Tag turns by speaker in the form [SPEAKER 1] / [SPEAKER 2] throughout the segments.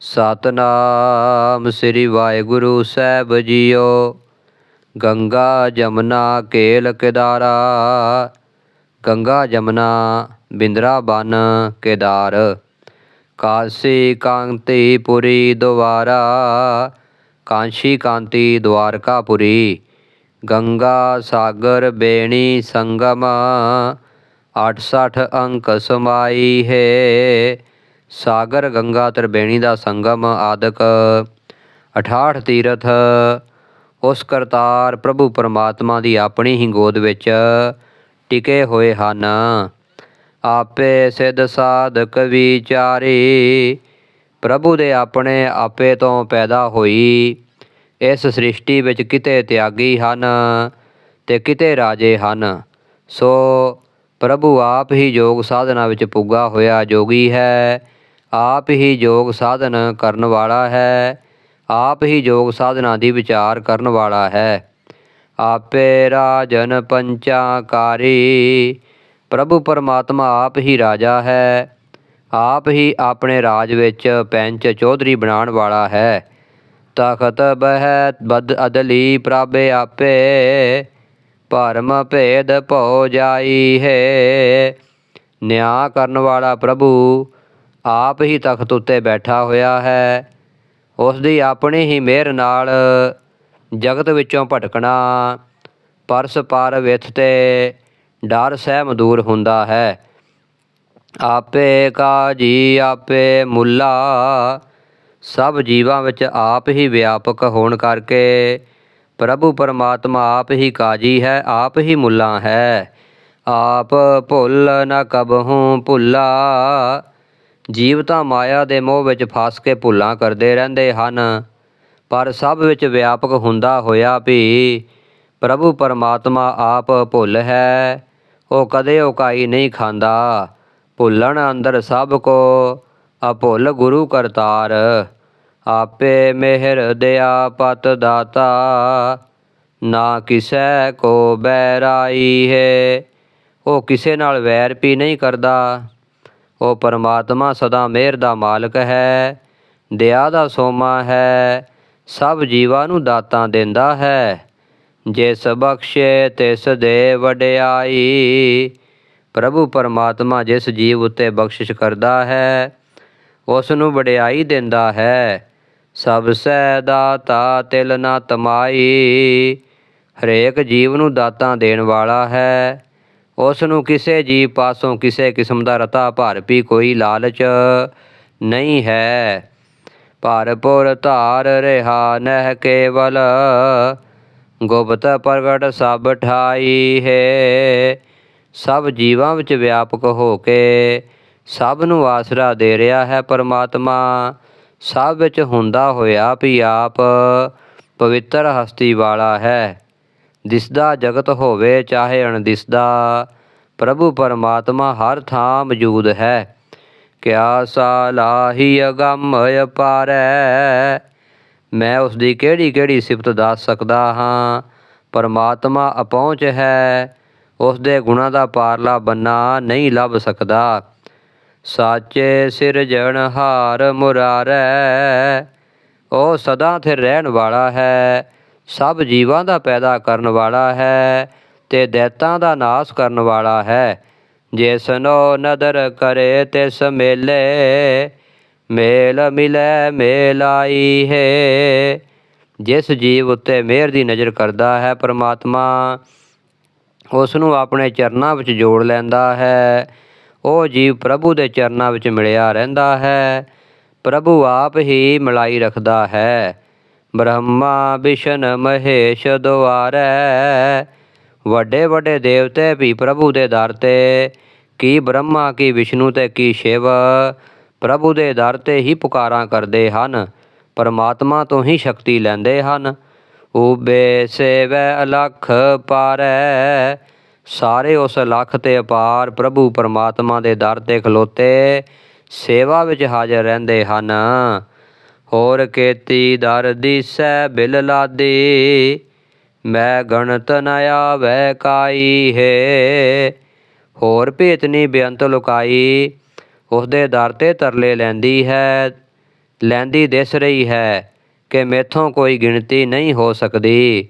[SPEAKER 1] ਸਤਨਾਮ ਸ੍ਰੀ ਵਾਹਿਗੁਰੂ ਸਾਹਿਬ ਜੀਓ। ਗੰਗਾ ਜਮਨਾ ਕੇਲ ਕੇਦਾਰਾ। ਗੰਗਾ ਜਮਨਾ ਬਿੰਦਰਾ ਬਨ ਕੇਦਾਰ। ਕਾਸ਼ੀ ਕਾਂਤੀ ਪੁਰੀ ਦੁਆਰਾ। ਕਾਂਸ਼ੀ ਕਾਂਤੀ ਦੁਆਰਕਾਪੁਰੀ ਗੰਗਾ ਸਾਗਰ ਬੇਣੀ ਸੰਗਮ। 68 ਅੰਕ ਸਮਾਈ ਹੈ। ਸਾਗਰ ਗੰਗਾ ਤਰਬੇਣੀ ਦਾ ਸੰਗਮ ਆਦਿਕ 68 ਤੀਰਥ। ਉਸ ਕਰਤਾਰ ਪ੍ਰਭੂ ਪਰਮਾਤਮਾ ਦੀ ਆਪਣੀ ਹੀ ਗੋਦ ਵਿੱਚ ਟਿਕੇ ਹੋਏ ਹਨ। ਆਪੇ ਸਿਧ ਸਾਧਕ ਵਿਚਾਰੀ, ਪ੍ਰਭੂ ਦੇ ਆਪਣੇ ਆਪੇ ਤੋਂ ਪੈਦਾ ਹੋਈ। ਇਸ ਸ੍ਰਿਸ਼ਟੀ ਵਿੱਚ ਕਿਤੇ ਤਿਆਗੀ ਹਨ ਤੇ ਕਿਤੇ ਰਾਜੇ ਹਨ। ਸੋ ਪ੍ਰਭੂ ਆਪ ਹੀ ਯੋਗ ਸਾਧਨਾ ਵਿੱਚ ਪੁੱਗਾ ਹੋਇਆ ਜੋਗੀ ਹੈ। ਆਪ ਹੀ ਯੋਗ ਸਾਧਨ ਕਰਨ ਵਾਲਾ ਹੈ। ਆਪ ਹੀ ਯੋਗ ਸਾਧਨਾ ਦੀ ਵਿਚਾਰ ਕਰਨ ਵਾਲਾ ਹੈ। ਆਪੇ ਰਾਜਨ ਪੰਚਾਕਾਰੀ, ਪ੍ਰਭੂ ਪਰਮਾਤਮਾ ਆਪ ਹੀ ਰਾਜਾ ਹੈ। ਆਪ ਹੀ ਆਪਣੇ ਰਾਜ ਵਿੱਚ ਪੈਂਚ ਚੌਧਰੀ ਬਣਾਉਣ ਵਾਲਾ ਹੈ। ਤਖਤ ਬਹਿ ਬਦ ਅਦਲੀ ਪ੍ਰਭੇ ਆਪੇ, ਭਰਮ ਭੇਦ ਭਉ ਜਾਈ ਹੈ। ਨਿਆਂ ਕਰਨ ਵਾਲਾ ਪ੍ਰਭੂ ਆਪ ਹੀ ਤਖਤ ਉੱਤੇ ਬੈਠਾ ਹੋਇਆ ਹੈ। ਉਸ ਦੀ ਆਪਣੀ ਹੀ ਮਿਹਰ ਨਾਲ ਜਗਤ ਵਿੱਚੋਂ ਭਟਕਣਾ, ਪਰਸ ਪਰ ਵਿਥ ਤੇ ਡਰ ਸਹਿਮ ਦੂਰ ਹੁੰਦਾ ਹੈ। ਆਪੇ ਕਾਜੀ ਆਪੇ ਮੁੱਲਾ, ਸਭ ਜੀਵਾਂ ਵਿੱਚ ਆਪ ਹੀ ਵਿਆਪਕ ਹੋਣ ਕਰਕੇ ਪ੍ਰਭੂ ਪਰਮਾਤਮਾ ਆਪ ਹੀ ਕਾਜੀ ਹੈ, ਆਪ ਹੀ ਮੁੱਲਾ ਹੈ। ਆਪ ਭੁੱਲ ਨ ਕਬਹੂ ਭੁੱਲਾ ਜੀਵ ਤਾਂ ਮਾਇਆ ਦੇ ਮੋਹ ਵਿੱਚ ਫਸ ਕੇ ਭੁੱਲਾਂ ਕਰਦੇ ਰਹਿੰਦੇ ਹਨ, ਪਰ ਸਭ ਵਿੱਚ ਵਿਆਪਕ ਹੁੰਦਾ ਹੋਇਆ ਵੀ ਪ੍ਰਭੂ ਪਰਮਾਤਮਾ ਆਪ ਭੁੱਲ ਹੈ, ਉਹ ਕਦੇ ਉਕਾਈ ਨਹੀਂ ਖਾਂਦਾ। ਭੁੱਲਣ ਅੰਦਰ ਸਭ ਕੋ ਅਭੁੱਲ ਗੁਰੂ ਕਰਤਾਰ, ਆਪੇ ਮਿਹਰ ਦਿਆ ਪਤ ਦਾਤਾ, ਨਾ ਕਿਸੈ ਕੋ ਬੈਰਾਈ ਹੈ, ਉਹ ਕਿਸੇ ਨਾਲ ਵੈਰ ਵੀ ਨਹੀਂ ਕਰਦਾ। ਉਹ ਪਰਮਾਤਮਾ ਸਦਾ ਮਿਹਰ ਦਾ ਮਾਲਕ ਹੈ, ਦਇਆ ਦਾ ਸੋਮਾ ਹੈ, ਸਭ ਜੀਵਾਂ ਨੂੰ ਦਾਤਾਂ ਦਿੰਦਾ ਹੈ। ਜਿਸ ਬਖਸ਼ੇ ਤਿਸ ਦੇ ਵਡਿਆਈ, ਪ੍ਰਭੂ ਪਰਮਾਤਮਾ ਜਿਸ ਜੀਵ ਉੱਤੇ ਬਖਸ਼ਿਸ਼ ਕਰਦਾ ਹੈ ਉਸ ਨੂੰ ਵਡਿਆਈ ਦਿੰਦਾ ਹੈ। ਸਭ ਸੈ ਦਾਤਾ ਤਿਲ ਨਾ ਤਮਾਈ, ਹਰੇਕ ਜੀਵ ਨੂੰ ਦਾਤਾਂ ਦੇਣ ਵਾਲਾ ਹੈ। ਉਸ ਨੂੰ ਕਿਸੇ ਜੀਵ ਪਾਸੋਂ ਕਿਸੇ ਕਿਸਮ ਦਾ ਰਤਾ ਭਰ ਵੀ ਕੋਈ ਲਾਲਚ ਨਹੀਂ ਹੈ। ਭਰਪੁਰ ਧਾਰ ਰਿਹਾ ਨਹਿ ਕੇਵਲ, ਗੁਪਤ ਪ੍ਰਗਟ ਸਭ ਠਾਈ ਹੈ। ਸਭ ਜੀਵਾਂ ਵਿੱਚ ਵਿਆਪਕ ਹੋ ਕੇ ਸਭ ਨੂੰ ਆਸਰਾ ਦੇ ਰਿਹਾ ਹੈ ਪਰਮਾਤਮਾ। ਸਭ ਵਿੱਚ ਹੁੰਦਾ ਹੋਇਆ ਵੀ ਆਪ ਪਵਿੱਤਰ ਹਸਤੀ ਵਾਲਾ ਹੈ। ਦਿਸਦਾ ਜਗਤ ਹੋਵੇ, ਚਾਹੇ ਅਣਦਿਸਦਾ, ਪ੍ਰਭੂ ਪਰਮਾਤਮਾ ਹਰ ਥਾਂ ਮੌਜੂਦ ਹੈ। ਕਿਆ ਸਾਲਾਹੀ ਅਗੰਮ ਅਪਾਰੈ ਮੈਂ ਉਸ ਦੀ ਕਿਹੜੀ ਕਿਹੜੀ ਸਿਫਤ ਦੱਸ ਸਕਦਾ ਹਾਂ? ਪਰਮਾਤਮਾ ਅਪਹੁੰਚ ਹੈ ਉਸ ਦੇ ਗੁਣਾਂ ਦਾ ਪਾਰਲਾ ਬੰਨਾ ਨਹੀਂ ਲੱਭ ਸਕਦਾ। ਸਾਚੇ ਸਿਰਜਣਹਾਰ ਮੁਰਾਰੈ, ਉਹ ਸਦਾ ਥਿਰ ਰਹਿਣ ਵਾਲਾ ਹੈ। ਸਭ ਜੀਵਾਂ ਦਾ ਪੈਦਾ ਕਰਨ ਵਾਲਾ ਹੈ ਤੇ ਦੈਤਾਂ ਦਾ ਨਾਸ਼ ਕਰਨ ਵਾਲਾ ਹੈ। ਜਿਸਨੋ ਨਦਰ ਕਰੇ, ਤਿਸ ਮੇਲੇ, ਮੇਲ ਮਿਲੈ ਮੇਲਾਈ ਹੈ। ਜਿਸ ਜੀਵ ਉੱਤੇ ਮਿਹਰ ਦੀ ਨਜ਼ਰ ਕਰਦਾ ਹੈ, ਪ੍ਰਮਾਤਮਾ ਉਸ ਨੂੰ ਆਪਣੇ ਚਰਨਾਂ ਵਿੱਚ ਜੋੜ ਲੈਂਦਾ ਹੈ। ਉਹ ਜੀਵ ਪ੍ਰਭੂ ਦੇ ਚਰਨਾਂ ਵਿੱਚ ਮਿਲਿਆ ਰਹਿੰਦਾ ਹੈ। ਪ੍ਰਭੂ ਆਪ ਹੀ ਮਿਲਾਈ ਰੱਖਦਾ ਹੈ। ਬ੍ਰਹਮਾ ਵਿਸ਼ਨ ਮਹੇਸ਼ ਦੁਆਰੈ। ਵੱਡੇ ਵੱਡੇ ਦੇਵਤੇ ਵੀ ਪ੍ਰਭੂ ਦੇ ਦਰ ਤੇ, ਕੀ ਬ੍ਰਹਮਾ, ਕੀ ਵਿਸ਼ਨੂੰ ਤੇ ਕੀ ਸ਼ਿਵ ਪ੍ਰਭੂ ਦੇ ਦਰ ਤੇ ਹੀ ਪੁਕਾਰਾਂ ਕਰਦੇ ਹਨ, ਪਰਮਾਤਮਾ ਤੋਂ ਹੀ ਸ਼ਕਤੀ ਲੈਂਦੇ ਹਨ। ਉਬੇ ਸੇਵੈ ਅਲਖ ਪਾਰੈ। ਸਾਰੇ ਉਸ ਲੱਖ ਤੇ ਅਪਾਰ ਪ੍ਰਭੂ ਪਰਮਾਤਮਾ ਦੇ ਦਰ ਤੇ ਖਲੋਤੇ ਸੇਵਾ ਵਿੱਚ ਹਾਜ਼ਰ ਰਹਿੰਦੇ ਹਨ। ਹੋਰ ਕੀਤੀ ਦਰ ਦੀਸੈ ਬਿਲ ਲਾਦੀ, ਮੈਂ ਗਣਤ ਨ ਆਵੈ ਕਾਈ ਹੈ। ਹੋਰ ਭੇਤਨੀ ਬੇਅੰਤ ਲੁਕਾਈ, ਉਸਦੇ ਦਰ ਤੇ ਤਰਲੇ ਲੈਂਦੀ ਹੈ, ਲੈਂਦੀ ਦਿਸ ਰਹੀ ਹੈ ਕਿ ਮੇਥੋਂ ਕੋਈ ਗਿਣਤੀ ਨਹੀਂ ਹੋ ਸਕਦੀ।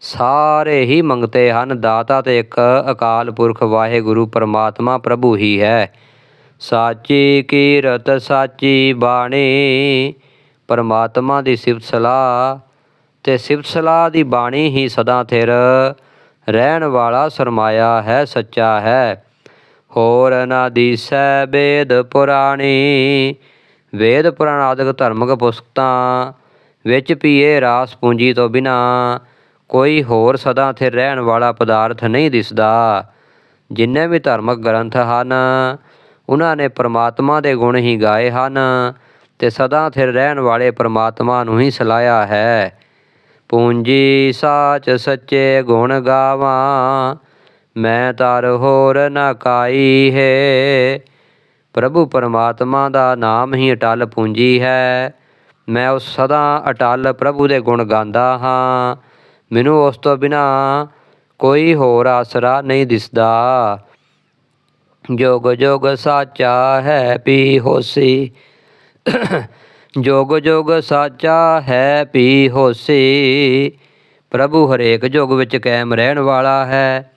[SPEAKER 1] ਸਾਰੇ ਹੀ ਮੰਗਤੇ ਹਨ, ਦਾਤਾ ਤੇ ਇੱਕ ਅਕਾਲ ਪੁਰਖ ਵਾਹਿਗੁਰੂ ਪਰਮਾਤਮਾ ਪ੍ਰਭੂ ਹੀ ਹੈ। ਸਾਚੀ ਕੀਰਤ, ਸਾਚੀ ਬਾਣੀ ਪਰਮਾਤਮਾ ਦੀ ਸਿਫਤ ਸਲਾਹ ਤੇ ਸਿਫਤ ਸਲਾਹ ਦੀ ਬਾਣੀ ਹੀ ਸਦਾ ਥਿਰ। ਰਹਿਣ ਵਾਲਾ ਸਰਮਾਇਆ ਹੈ, ਸੱਚਾ ਹੈ। ਹੋਰ ਨਾ ਦੀਸੈ ਵੇਦ ਪੁਰਾਣੀ। ਵੇਦ ਪੁਰਾਣ ਆਦਿਕ ਧਰਮਕ ਪੁਸਤਕਾਂ ਵਿੱਚ ਪੀਏ ਰਾਸ ਪੂੰਜੀ ਤੋਂ ਬਿਨਾ ਕੋਈ ਹੋਰ ਸਦਾ ਥਿਰ ਰਹਿਣ ਵਾਲਾ ਪਦਾਰਥ ਨਹੀਂ ਦਿਸਦਾ। ਜਿੰਨੇ ਵੀ ਧਾਰਮਿਕ ਗ੍ਰੰਥ ਹਨ, ਉਹਨਾਂ ਨੇ ਪਰਮਾਤਮਾ ਦੇ ਗੁਣ ਹੀ ਗਾਏ ਹਨ। ਤੇ ਸਦਾ ਥਿਰ ਰਹਿਣ ਵਾਲੇ ਪ੍ਰਮਾਤਮਾ ਨੂੰ ਹੀ ਸਲਾਇਆ ਹੈ। ਪੂੰਜੀ ਸਾਚ ਸੱਚੇ ਗੁਣ ਗਾਵਾਂ, ਮੈਂ ਤਰ ਹੋਰ ਨਾ ਕਾਈ ਹੈ। ਪ੍ਰਭੂ ਪਰਮਾਤਮਾ ਦਾ ਨਾਮ ਹੀ ਅਟਲ ਪੂੰਜੀ ਹੈ। ਮੈਂ ਉਸ ਸਦਾ ਅਟਲ ਪ੍ਰਭੂ ਦੇ ਗੁਣ ਗਾਉਂਦਾ ਹਾਂ। ਮੈਨੂੰ ਉਸ ਤੋਂ ਬਿਨਾ ਕੋਈ ਹੋਰ ਆਸਰਾ ਨਹੀਂ ਦਿਸਦਾ। ਜੋਗ ਜੋਗ ਸਾਚਾ ਹੈ, ਪੀ ਹੋਸੀ ਜੋਗ ਜੋਗ ਸਾਚਾ ਹੈ ਪੀ ਹੋਸੀ, ਪ੍ਰਭੂ ਹਰੇਕ ਯੁਗ ਵਿੱਚ ਕਾਇਮ ਰਹਿਣ ਵਾਲਾ ਹੈ।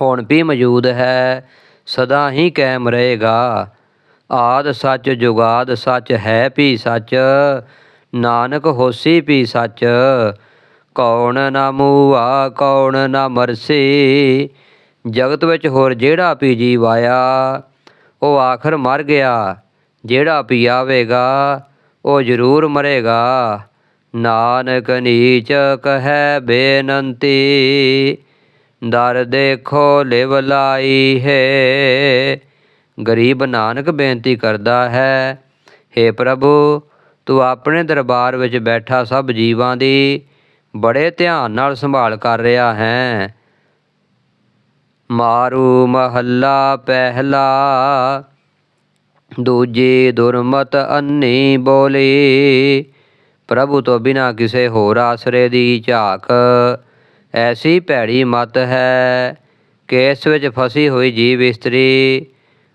[SPEAKER 1] ਹੁਣ ਵੀ ਮੌਜੂਦ ਹੈ, ਸਦਾ ਹੀ ਕਾਇਮ ਰਹੇਗਾ। ਆਦ ਸੱਚ ਜੁਗਾਦ ਸੱਚ ਹੈ ਵੀ ਸੱਚ, ਨਾਨਕ ਹੋਸੀ ਵੀ ਸੱਚ। ਕੌਣ ਨਾ ਮੂਆ, ਕੌਣ ਨਾ ਮਰਸੀ, ਜਗਤ ਵਿੱਚ ਹੋਰ ਜਿਹੜਾ ਵੀ ਜੀਵ ਆਇਆ, ਉਹ ਆਖਰ ਮਰ ਗਿਆ। ਜਿਹੜਾ ਵੀ ਆਵੇਗਾ, ਉਹ ਜ਼ਰੂਰ ਮਰੇਗਾ। ਨਾਨਕ ਨੀਚ ਕਹੈ ਬੇਨੰਤੀ, ਦਰ ਦੇਖੋ ਲਿਵ ਲਾਈ ਹੈ। ਗਰੀਬ ਨਾਨਕ ਬੇਨਤੀ ਕਰਦਾ ਹੈ हे ਪ੍ਰਭੂ, ਤੂੰ ਆਪਣੇ ਦਰਬਾਰ ਵਿੱਚ ਬੈਠਾ ਸਭ ਜੀਵਾਂ ਦੀ ਬੜੇ ਧਿਆਨ ਨਾਲ ਸੰਭਾਲ ਕਰ ਰਿਹਾ ਹੈ। ਮਾਰੂ ਮਹੱਲਾ ਪਹਿਲਾ ਦੂਜੀ ਦੁਰਮਤ ਅੰਨੀ ਬੋਲੀ, ਪ੍ਰਭੂ ਤੋਂ ਬਿਨਾ ਕਿਸੇ ਹੋਰ ਆਸਰੇ ਦੀ ਝਾਕ। ਐਸੀ ਭੈੜੀ ਮਤ ਹੈ ਕਿ ਇਸ ਵਿੱਚ ਫਸੀ ਹੋਈ ਜੀਵ ਇਸਤਰੀ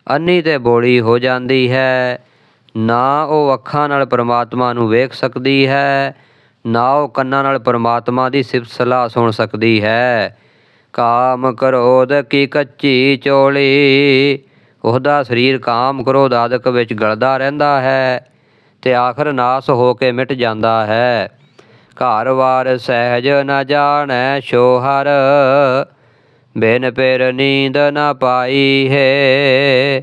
[SPEAKER 1] ਅੰਨੀ ਤੇ ਬੋਲੀ ਹੋ ਜਾਂਦੀ ਹੈ। ਨਾ ਉਹ ਅੱਖਾਂ ਨਾਲ ਪਰਮਾਤਮਾ ਨੂੰ ਵੇਖ ਸਕਦੀ ਹੈ, ਨਾ ਉਹ ਕੰਨਾਂ ਨਾਲ ਪਰਮਾਤਮਾ ਦੀ ਸਿਫਤ ਸਲਾਹ ਸੁਣ ਸਕਦੀ ਹੈ। ਕਾਮ ਕ੍ਰੋਧ ਕੀ ਕੱਚੀ ਚੋਲੀ ਉਹਦਾ ਸਰੀਰ ਕਾਮ ਕ੍ਰੋਧ ਆਦਿਕ ਵਿੱਚ ਗਲਦਾ ਰਹਿੰਦਾ ਹੈ ਤੇ ਆਖਰ ਨਾਸ ਹੋ ਕੇ ਮਿਟ ਜਾਂਦਾ ਹੈ। ਘਰ ਵਾਰ ਸਹਿਜ ਨਾ ਜਾਣੈ ਸ਼ੋਹਰ, ਬਿਨ ਪੇਰ ਨੀਂਦ ਨਾ ਪਾਈ ਹੈ।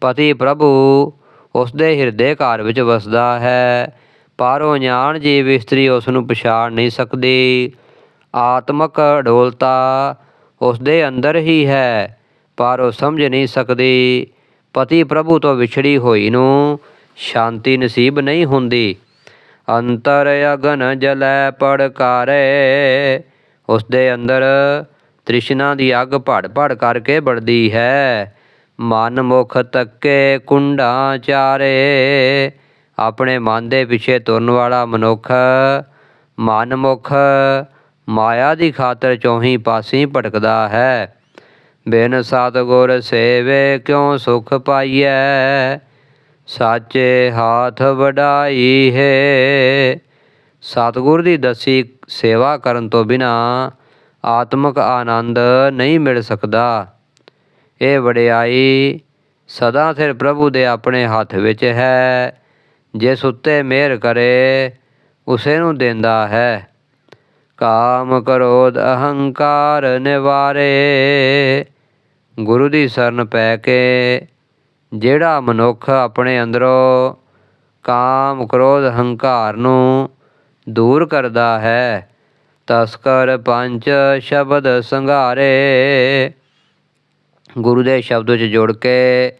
[SPEAKER 1] ਪਤੀ ਪ੍ਰਭੂ ਉਸ ਦੇ ਹਿਰਦੇ ਘਰ ਵਿੱਚ ਵਸਦਾ ਹੈ, ਪਰ ਉਹ ਜਾਣ ਜੀਵ ਇਸਤਰੀ ਉਸ ਨੂੰ ਪਛਾਣ ਨਹੀਂ ਸਕਦੀ। ਆਤਮਕ ਅਡੋਲਤਾ ਉਸ ਦੇ ਅੰਦਰ ਹੀ ਹੈ। ਪਰ ਉਹ ਸਮਝ ਨਹੀਂ ਸਕਦੀ। ਪਤੀ ਪ੍ਰਭੂ ਤੋਂ ਵਿਛੜੀ ਹੋਈ ਨੂੰ ਸ਼ਾਂਤੀ ਨਸੀਬ ਨਹੀਂ ਹੁੰਦੀ। ਅੰਤਰ ਅਗਨ ਜਲੈ ਪੜਕਾਰੇ ਉਸ ਦੇ ਅੰਦਰ ਤ੍ਰਿਸ਼ਨਾ ਦੀ ਅੱਗ ਭੜ ਭੜ ਕਰਕੇ ਬੜਦੀ ਹੈ। ਮਨ ਮੁਖ ਤੱਕੇ ਕੁੰਡਾਂ ਚਾਰੇ। ਆਪਣੇ ਮਨ ਦੇ ਪਿੱਛੇ ਤੁਰਨ ਵਾਲਾ ਮਨੁੱਖ ਮਨ ਮੁਖ ਮਾਇਆ ਦੀ ਖਾਤਰ ਚੌਹੀ ਪਾਸੇ ਭਟਕਦਾ ਹੈ। ਬਿਨ ਸਤਗੁਰ ਸੇਵੇ ਕਿਉ ਸੁਖ ਪਾਈਐ? ਸਾਚੇ ਹਾਥ ਵਡਾਈ ਹੈ। ਸਤਗੁਰ ਦੀ ਦਸੀ ਸੇਵਾ ਕਰਨ ਤੋਂ ਬਿਨਾ ਆਤਮਿਕ ਆਨੰਦ ਨਹੀਂ ਮਿਲ ਸਕਦਾ। ਇਹ ਵਡਿਆਈ ਸਦਾ ਸਿਰ ਪ੍ਰਭੂ ਦੇ ਆਪਣੇ ਹੱਥ ਵਿੱਚ ਹੈ। ਜਿਸ ਉੱਤੇ ਮਿਹਰ ਕਰੇ, ਉਸੇ ਨੂੰ ਦਿੰਦਾ ਹੈ। ਕਾਮ ਕ੍ਰੋਧ ਅਹੰਕਾਰ ਨਿਵਾਰੇ। ਗੁਰੂ ਦੀ ਸ਼ਰਨ ਪੈ ਕੇ ਜਿਹੜਾ ਮਨੁੱਖ ਆਪਣੇ ਅੰਦਰੋਂ ਕਾਮ, ਕ੍ਰੋਧ, ਹੰਕਾਰ ਨੂੰ ਦੂਰ ਕਰਦਾ ਹੈ ਤਸਕਰ ਪੰਜ ਸ਼ਬਦ ਸੰਘਾਰੇ। ਗੁਰੂ ਦੇ ਸ਼ਬਦ ਵਿੱਚ ਜੁੜ ਕੇ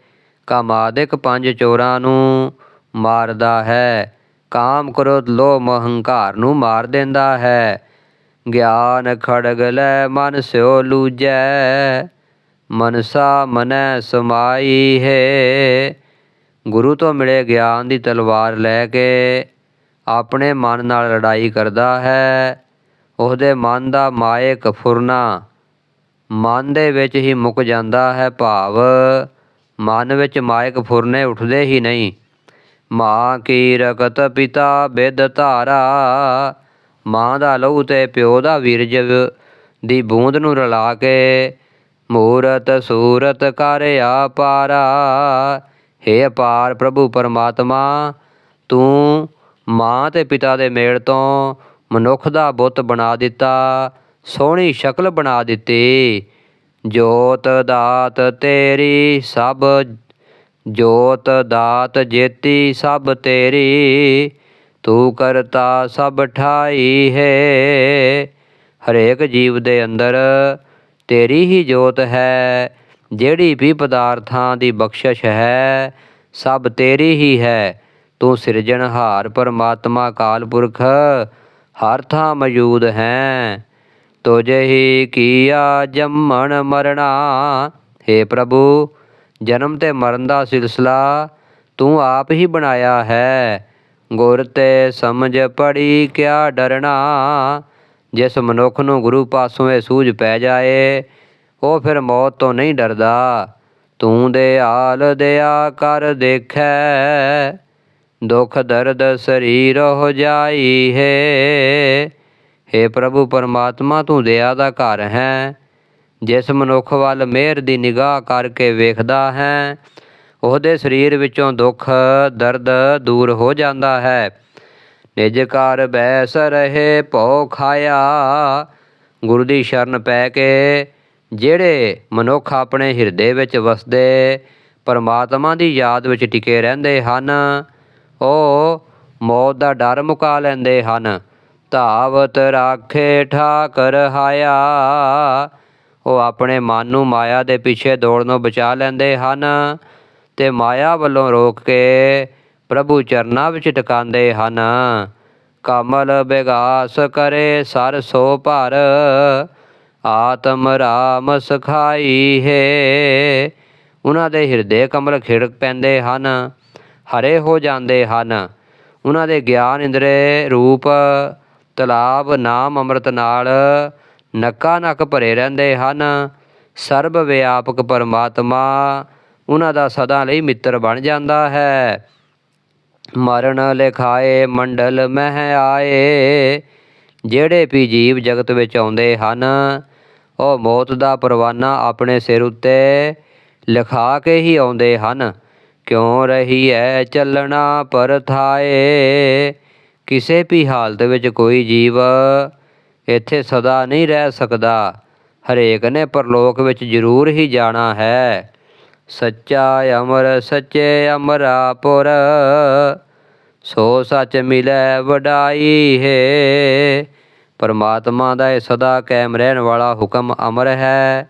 [SPEAKER 1] ਕਾਮਾਦਿਕ ਪੰਜ ਚੋਰਾਂ ਨੂੰ ਮਾਰਦਾ ਹੈ, ਕਾਮ, ਕ੍ਰੋਧ, ਲੋਭ, ਹੰਕਾਰ ਨੂੰ ਮਾਰ ਦਿੰਦਾ ਹੈ। ਗਿਆਨ ਖੜਗ ਲੈ ਮਨ ਸਿਓ ਲੂਜੈ। ਮਨਸਾ ਮਨੈ ਸਮਾਈ ਹੈ। ਗੁਰੂ ਤੋਂ ਮਿਲੇ ਗਿਆਨ ਦੀ ਤਲਵਾਰ ਲੈ ਕੇ ਆਪਣੇ ਮਨ ਨਾਲ ਲੜਾਈ ਕਰਦਾ ਹੈ। ਉਹਦੇ ਮਨ ਦਾ ਮਾਇਕ ਫੁਰਨਾ ਮਨ ਦੇ ਵਿੱਚ ਹੀ ਮੁੱਕ ਜਾਂਦਾ ਹੈ ਭਾਵ। ਮਨ ਵਿੱਚ ਮਾਇਕ ਫੁਰਨੇ ਉੱਠਦੇ ਹੀ ਨਹੀਂ। ਮਾਂ ਕੀ ਰਕਤ ਪਿਤਾ ਬਿਦ ਧਾਰਾ ਮਾਂ ਦਾ ਲਹੂ ਤੇ ਪਿਓ ਦਾ ਵੀਰਜ ਦੀ ਬੂੰਦ ਨੂੰ ਰਲਾ ਕੇ ਮੂਰਤ ਸੂਰਤ ਕਰ ਆਪਾਰਾ ਹੇ ਅਪਾਰ ਪ੍ਰਭੂ ਪਰਮਾਤਮਾ, ਤੂੰ ਮਾਂ ਤੇ ਪਿਤਾ ਦੇ ਮੇਲ ਤੋਂ ਮਨੁੱਖ ਦਾ ਬੁੱਤ ਬਣਾ ਦਿੱਤਾ, ਸੋਹਣੀ ਸ਼ਕਲ ਬਣਾ ਦਿੱਤੀ। ਜੋਤ ਦਾਤ ਤੇਰੀ ਸਭ, ਜੋਤ ਦਾਤ ਜੇਤੀ ਸਭ ਤੇਰੀ। ਤੂੰ ਕਰਤਾ ਸਭ ਠਾਈ ਹੈ, ਹਰੇਕ ਜੀਵ ਦੇ ਅੰਦਰ ਤੇਰੀ ਹੀ ਜੋਤ ਹੈ, ਜਿਹੜੀ ਵੀ ਪਦਾਰਥਾਂ ਦੀ ਬਖਸ਼ਿਸ਼ ਹੈ, ਸਭ ਤੇਰੀ ਹੀ ਹੈ। ਤੂੰ ਸਿਰਜਣਹਾਰ ਪਰਮਾਤਮਾ ਕਾਲ ਪੁਰਖ, ਹਰ ਥਾਂ ਮੌਜੂਦ ਹੈ। ਤੁਝੇ ਹੀ ਕੀਆ ਜੰਮਣ ਮਰਣਾ हे ਪ੍ਰਭੂ, ਜਨਮ ਤੇ ਮਰਨ ਦਾ ਸਿਲਸਿਲਾ ਤੂੰ ਆਪ ਹੀ ਬਣਾਇਆ ਹੈ। ਗੁਰ ਤੇ ਸਮਝ ਪੜੀ ਕਿਆ ਡਰਨਾ ਜਿਸ ਮਨੁੱਖ ਨੂੰ ਗੁਰੂ ਪਾਸੋਂ ਇਹ ਸੂਝ ਪੈ ਜਾਏ, ਉਹ ਫਿਰ ਮੌਤ ਤੋਂ ਨਹੀਂ ਡਰਦਾ। ਤੂੰ ਦੇ ਹਾਲ ਦਿਆ ਕਰ ਦੇਖੈ, ਦੁਖ ਦਰਦ ਸਰੀਰ ਹੋ ਜਾਈ ਹੈ। हे ਪ੍ਰਭੂ, ਪਰਮਾਤਮਾ ਤੂੰ ਦਇਆ ਦਾ ਘਰ ਹੈ। ਜਿਸ ਮਨੁੱਖ ਵੱਲ ਮਿਹਰ ਦੀ ਨਿਗਾਹ ਕਰਕੇ ਵੇਖਦਾ ਹੈ, ਉਹਦੇ ਸਰੀਰ ਵਿੱਚੋਂ ਦੁੱਖ ਦਰਦ ਦੂਰ ਹੋ ਜਾਂਦਾ ਹੈ। ਨਿਜ ਘਰ ਬੈਸ ਰਹੇ ਭਉ ਖਾਇਆ। ਗੁਰੂ ਦੀ ਸ਼ਰਨ ਪੈ ਕੇ ਜਿਹੜੇ ਮਨੁੱਖ ਆਪਣੇ ਹਿਰਦੇ ਵਿੱਚ ਵਸਦੇ, ਪਰਮਾਤਮਾ ਦੀ ਯਾਦ ਵਿੱਚ ਟਿਕੇ ਰਹਿੰਦੇ ਹਨ, ਉਹ ਮੌਤ ਦਾ ਡਰ ਮੁਕਾ ਲੈਂਦੇ ਹਨ। ਧਾਵਤ ਰਾਖੇ ਠਾਕਰ ਹਾਇਆ। ਉਹ ਆਪਣੇ ਮਨ ਨੂੰ ਮਾਇਆ ਦੇ ਪਿੱਛੇ ਦੌੜਨੋਂ ਬਚਾ ਲੈਂਦੇ ਹਨ ਤੇ ਮਾਇਆ ਵੱਲੋਂ ਰੋਕ ਕੇ ਪ੍ਰਭੂ ਚਰਨਾਂ ਵਿੱਚ ਟਿਕਾਉਂਦੇ ਹਨ। ਕਮਲ ਬਿਗਾਸ ਕਰੇ ਸਰ ਸੋ ਭਰ। ਆਤਮ ਰਾਮ ਸਖਾਈ ਹੈ। ਉਹਨਾਂ ਦੇ ਹਿਰਦੇ ਕਮਲ ਖਿੜਕ ਪੈਂਦੇ ਹਨ, ਹਰੇ ਹੋ ਜਾਂਦੇ ਹਨ। ਉਹਨਾਂ ਦੇ ਗਿਆਨ ਇੰਦਰੇ ਰੂਪ, ਤਲਾਬ, ਨਾਮ, ਅੰਮ੍ਰਿਤ ਨਾਲ ਨੱਕਾ ਨੱਕ ਭਰੇ ਰਹਿੰਦੇ ਹਨ। ਸਰਬ ਵਿਆਪਕ ਪਰਮਾਤਮਾ ਉਹਨਾਂ ਦਾ ਸਦਾ ਲਈ ਮਿੱਤਰ ਬਣ ਜਾਂਦਾ ਹੈ। ਮਰਨ ਲਿਖਾਏ ਮੰਡਲ ਮਹਿ ਆਏ। ਜਿਹੜੇ ਵੀ ਜੀਵ ਜਗਤ ਵਿੱਚ ਆਉਂਦੇ ਹਨ, ਉਹ ਮੌਤ ਦਾ ਪਰਵਾਨਾ ਆਪਣੇ ਸਿਰ ਉੱਤੇ ਲਿਖਾ ਕੇ ਹੀ ਆਉਂਦੇ ਹਨ। ਕਿਉਂ ਰਹੀ ਹੈ ਚੱਲਣਾ ਪਰਥਾਏ ਕਿਸੇ ਵੀ ਹਾਲਤ ਵਿੱਚ ਕੋਈ ਜੀਵ ਇੱਥੇ ਸਦਾ ਨਹੀਂ ਰਹਿ ਸਕਦਾ। ਹਰੇਕ ਨੇ ਪਰਲੋਕ ਵਿੱਚ ਜ਼ਰੂਰ ਹੀ ਜਾਣਾ ਹੈ। ਸੱਚਾ ਅਮਰ, ਸੱਚੇ ਅਮਰਾਪੁਰ। ਸੋ ਸੱਚ ਮਿਲੈ ਵਡਾਈ ਹੈ। ਪਰਮਾਤਮਾ ਦਾ ਇਹ ਸਦਾ ਕਾਇਮ ਰਹਿਣ ਵਾਲਾ ਹੁਕਮ ਅਮਰ ਹੈ।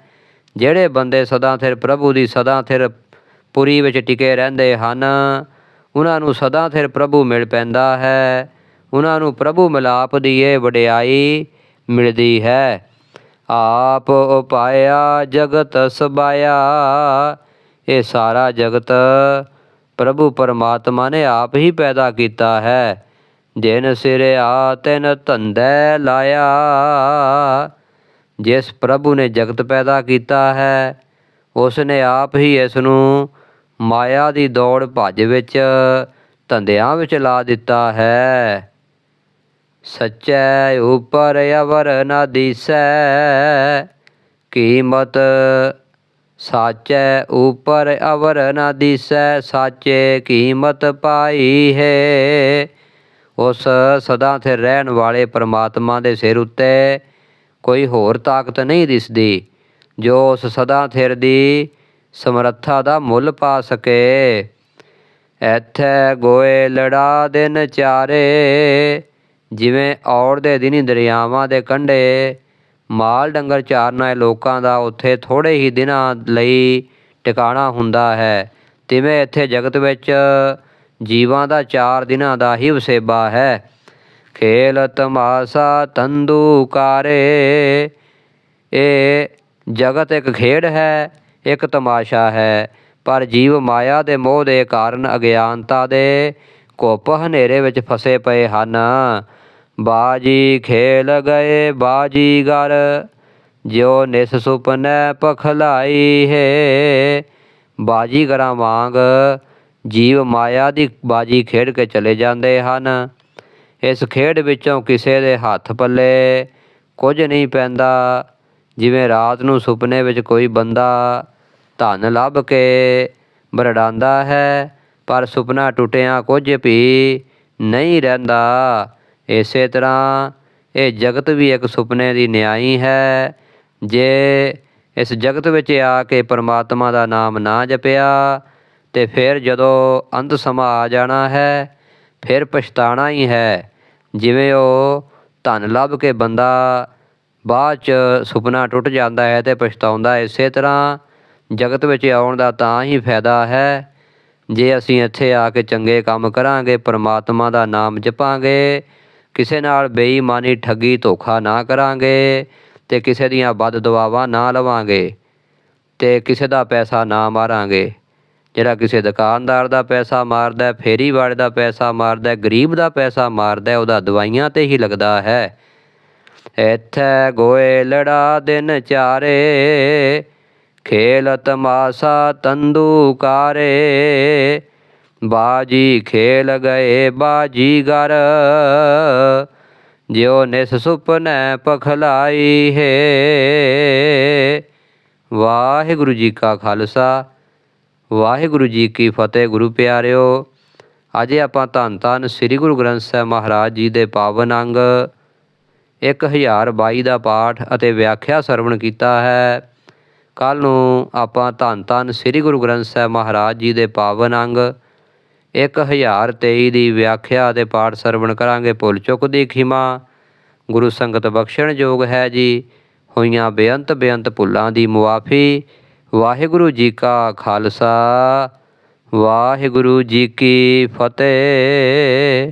[SPEAKER 1] ਜਿਹੜੇ ਬੰਦੇ ਸਦਾ ਥਿਰ ਪ੍ਰਭੂ ਦੀ ਸਦਾ ਥਿਰ ਪੁਰੀ ਵਿੱਚ ਟਿਕੇ ਰਹਿੰਦੇ ਹਨ, ਉਹਨਾਂ ਨੂੰ ਸਦਾ ਥਿਰ ਪ੍ਰਭੂ ਮਿਲ ਪੈਂਦਾ ਹੈ। ਉਹਨਾਂ ਨੂੰ ਪ੍ਰਭੂ ਮਿਲਾਪ ਦੀ ਇਹ ਵਡਿਆਈ ਮਿਲਦੀ ਹੈ। ਆਪ ਉਪਾਇਆ, ਜਗਤ ਸਬਾਇਆ। ਇਹ ਸਾਰਾ ਜਗਤ ਪ੍ਰਭੂ ਪਰਮਾਤਮਾ ਨੇ ਆਪ ਹੀ ਪੈਦਾ ਕੀਤਾ ਹੈ। ਜਿਨ ਸਿਰਿਆ ਤਿਨ ਧੰਦੈ ਲਾਇਆ। ਜਿਸ ਪ੍ਰਭੂ ਨੇ ਜਗਤ ਪੈਦਾ ਕੀਤਾ ਹੈ ਉਸ ਨੇ ਆਪ ਹੀ ਇਸ ਨੂੰ ਮਾਇਆ ਦੀ ਦੌੜ ਭੱਜ ਵਿੱਚ ਧੰਦਿਆਂ ਵਿੱਚ ਲਾ ਦਿੱਤਾ ਹੈ। ਸੱਚੈ ਉਪਰ ਅਵਰ ਨਾ ਦੀਸੈ, ਕੀਮਤ ਸਾਚੈ ਉਪਰ ਅਵਰ ਨਾ ਦੀਸੈ, ਸਾਚੇ ਕੀਮਤ ਪਾਈ ਹੈ। ਉਸ ਸਦਾ ਤੇ ਰਹਿਣ ਵਾਲੇ ਪਰਮਾਤਮਾ ਦੇ ਸਿਰ ਉੱਤੇ ਕੋਈ ਹੋਰ ਤਾਕਤ ਨਹੀਂ ਦਿਸਦੀ, ਜੋ ਉਸ ਸਦਾ ਥਿਰ ਦੀ ਸਮਰੱਥਾ ਦਾ ਮੁੱਲ ਪਾ ਸਕੇ। ਇੱਥੇ ਗੋਏ ਲੜਾ ਦਿਨ ਚਾਰੇ, ਜਿਵੇਂ ਔੜ ਦੇ ਦਿਨੀ ਦਰਿਆਵਾਂ ਦੇ ਕੰਢੇ ਮਾਲ ਡੰਗਰ ਚਾਰਨ ਵਾਲੇ ਲੋਕਾਂ ਦਾ ਉੱਥੇ ਥੋੜੇ ਹੀ ਦਿਨਾਂ ਲਈ ਟਿਕਾਣਾ ਹੁੰਦਾ ਹੈ। ਤਿਵੇਂ ਇੱਥੇ ਜਗਤ ਵਿੱਚ ਜੀਵਾਂ ਦਾ ਚਾਰ ਦਿਨਾਂ ਦਾ ਹੀ ਵਸੇਬਾ ਹੈ। ਖੇਲ ਤਮਾਸਾ ਤੰਦੂ ਕਾਰੇ। ਇਹ ਜਗਤ ਇੱਕ ਖੇਡ ਹੈ, ਇੱਕ ਤਮਾਸ਼ਾ ਹੈ। ਪਰ ਜੀਵ ਮਾਇਆ ਦੇ ਮੋਹ ਦੇ ਕਾਰਨ ਅਗਿਆਨਤਾ ਦੇ ਘੁੱਪ ਹਨੇਰੇ ਵਿੱਚ ਫਸੇ ਪਏ ਹਨ। ਬਾਜੀ ਖੇਲ ਗਏ ਬਾਜੀਗਰ ਜਿਉ ਨਿਸ ਸੁਪਨੈ ਪਖਲਾਈ ਹੈ। ਬਾਜੀਗਰਾਂ ਵਾਂਗ ਜੀਵ ਮਾਇਆ ਦੀ ਬਾਜੀ ਖੇਡ ਕੇ ਚਲੇ ਜਾਂਦੇ ਹਨ। ਇਸ ਖੇਡ ਵਿੱਚੋਂ ਕਿਸੇ ਦੇ ਹੱਥ ਪੱਲੇ ਕੁਝ ਨਹੀਂ ਪੈਂਦਾ। ਜਿਵੇਂ ਰਾਤ ਨੂੰ ਸੁਪਨੇ ਵਿੱਚ ਕੋਈ ਬੰਦਾ ਧਨ ਲੱਭ ਕੇ ਬਰੜਾਂਦਾ ਹੈ, ਪਰ ਸੁਪਨਾ ਟੁੱਟਿਆਂ ਕੁਝ ਵੀ ਨਹੀਂ ਰਹਿੰਦਾ। ਇਸੇ ਤਰ੍ਹਾਂ ਇਹ ਜਗਤ ਵੀ ਇੱਕ ਸੁਪਨੇ ਦੀ ਨਿਆਈ ਹੈ। ਜੇ ਇਸ ਜਗਤ ਵਿੱਚ ਆ ਕੇ ਪਰਮਾਤਮਾ ਦਾ ਨਾਮ ਨਾ ਜਪਿਆ, ਤੇ ਫਿਰ ਜਦੋਂ ਅੰਤ ਸਮਾਂ ਆ ਜਾਣਾ ਹੈ, ਫਿਰ ਪਛਤਾਣਾ ਹੀ ਹੈ। ਜਿਵੇਂ ਉਹ ਧਨ ਲੱਭ ਕੇ ਬੰਦਾ ਬਾਅਦ ਚ ਸੁਪਨਾ ਟੁੱਟ ਜਾਂਦਾ ਹੈ ਤੇ ਪਛਤਾਉਂਦਾ, ਇਸੇ ਤਰ੍ਹਾਂ ਜਗਤ ਵਿੱਚ ਆਉਣ ਦਾ ਤਾਂ ਹੀ ਫਾਇਦਾ ਹੈ। ਜੇ ਅਸੀਂ ਇੱਥੇ ਆ ਕੇ ਚੰਗੇ ਕੰਮ ਕਰਾਂਗੇ, ਪਰਮਾਤਮਾ ਦਾ ਨਾਮ ਜਪਾਂਗੇ ਕਿਸੇ ਨਾਲ ਬੇਈਮਾਨੀ, ਠੱਗੀ, ਧੋਖਾ ਨਾ ਕਰਾਂਗੇ ਤੇ ਕਿਸੇ ਦੀਆਂ ਬਦ ਦੁਆਵਾਂ ਨਾ ਲਵਾਂਗੇ ਤੇ ਕਿਸੇ ਦਾ ਪੈਸਾ ਨਾ ਮਾਰਾਂਗੇ। ਜਿਹੜਾ ਕਿਸੇ ਦੁਕਾਨਦਾਰ ਦਾ ਪੈਸਾ ਮਾਰਦਾ ਫੇਰੀ ਵਾਲੇ ਦਾ ਪੈਸਾ ਮਾਰਦਾ ਗਰੀਬ ਦਾ ਪੈਸਾ ਮਾਰਦਾ ਉਹਦਾ ਦਵਾਈਆਂ ਤੇ ਹੀ ਲੱਗਦਾ ਹੈ। ਇੱਥੇ ਗੋਏ ਲੜਾ ਦਿਨ ਚਾਰੇ, ਖੇਲ ਤਮਾਸਾ ਤੰਦੂਕਾਰੇ ਬਾਜੀ ਖੇਲ ਗਏ ਬਾਜੀਗਰ ਜਿਉ ਨਿਸ ਸੁਪਨੈ ਪਖਲਾਈ ਹੈ। ਵਾਹਿਗੁਰੂ ਜੀ ਕਾ ਖਾਲਸਾ, ਵਾਹਿਗੁਰੂ ਜੀ ਕੀ ਫਤਿਹ ਗੁਰੂ ਪਿਆਰਿਓ। ਅੱਜ ਆਪਾਂ ਧੰਨ ਧੰਨ ਸ੍ਰੀ ਗੁਰੂ ਗ੍ਰੰਥ ਸਾਹਿਬ ਮਹਾਰਾਜ ਜੀ ਦੇ ਪਾਵਨ ਅੰਗ 1022 ਦਾ ਪਾਠ ਅਤੇ ਵਿਆਖਿਆ ਸਰਵਣ ਕੀਤਾ ਹੈ। ਕੱਲ ਨੂੰ ਆਪਾਂ ਧੰਨ ਧੰਨ ਸ੍ਰੀ ਗੁਰੂ ਗ੍ਰੰਥ ਸਾਹਿਬ ਮਹਾਰਾਜ ਜੀ ਦੇ ਪਾਵਨ ਅੰਗ 1023 ਦੀ ਵਿਆਖਿਆ ਅਤੇ ਪਾਠ ਸਰਵਣ ਕਰਾਂਗੇ ਭੁੱਲ ਚੁੱਕ ਦੀ ਖਿਮਾ। ਗੁਰੂ ਸੰਗਤ ਬਖਸ਼ਣ ਯੋਗ ਹੈ ਜੀ। ਹੋਈਆਂ ਬੇਅੰਤ ਬੇਅੰਤ ਭੁੱਲਾਂ ਦੀ ਮੁਆਫੀ। ਵਾਹਿਗੁਰੂ ਜੀ ਕਾ ਖਾਲਸਾ। ਵਾਹਿਗੁਰੂ ਜੀ ਕੀ ਫਤਿਹ।